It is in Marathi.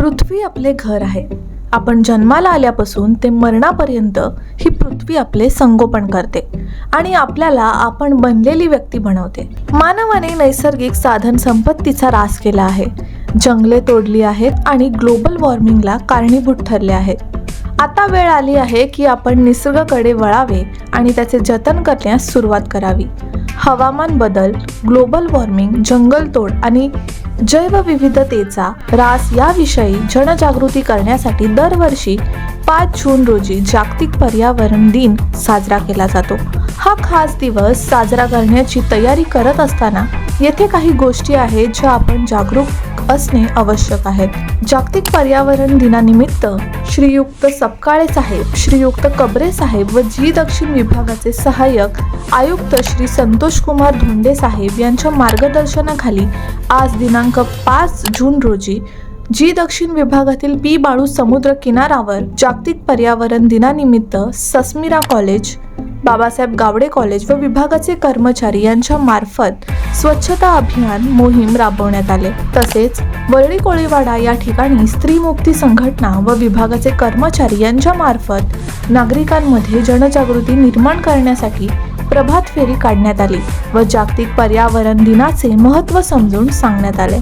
पृथ्वी आपले घर आहे. आपण जन्माला आल्यापासून ते मरणापर्यंत ही पृथ्वी आपले संगोपन करते आणि आपल्याला आपण बनलेली व्यक्ती बनवते. मानवाने नैसर्गिक साधन संपत्तीचा ऱ्हास केला आहे. जंगले तोडली आहेत आणि ग्लोबल वॉर्मिंगला कारणीभूत ठरले आहेत आता वेळ आली आहे की आपण निसर्गाकडे वळावे आणि त्याचे जतन करण्यास सुरुवात करावी. हवामान बदल ग्लोबल वॉर्मिंग जंगलतोड आणि जैवविविधतेचा ऱ्हास याविषयी जनजागृती करण्यासाठी दरवर्षी पाच जून रोजी जागतिक पर्यावरण दिन साजरा केला जातो. हा खास दिवस साजरा करण्याची तयारी करत असताना येथे काही गोष्टी आहेत ज्या आपण जागरूक असणे आवश्यक आहेत. जागतिक पर्यावरण दिनानिमित्त श्रीयुक्त सपकाळे साहेब श्रीयुक्त कबरे साहेब व जी दक्षिण विभागाचे सहाय्यक आयुक्त श्री संतोष कुमार धोंडे साहेब यांच्या मार्गदर्शनाखाली आज दिनांक पाच जून रोजी जी दक्षिण विभागातील पी बाळू समुद्र किनारावर जागतिक पर्यावरण दिनानिमित्त सस्मिरा कॉलेज बाबासाहेब गावडे कॉलेज व विभागाचे कर्मचारी यांच्या मार्फत स्वच्छता अभियान मोहीम राबवण्यात आले. तसेच वरळी कोळीवाडा या ठिकाणी स्त्री मुक्ती संघटना व विभागाचे कर्मचारी यांच्या मार्फत नागरिकांमध्ये जनजागृती निर्माण करण्यासाठी प्रभात फेरी काढण्यात आली व जागतिक पर्यावरण दिनाचे महत्त्व समजून सांगण्यात आले.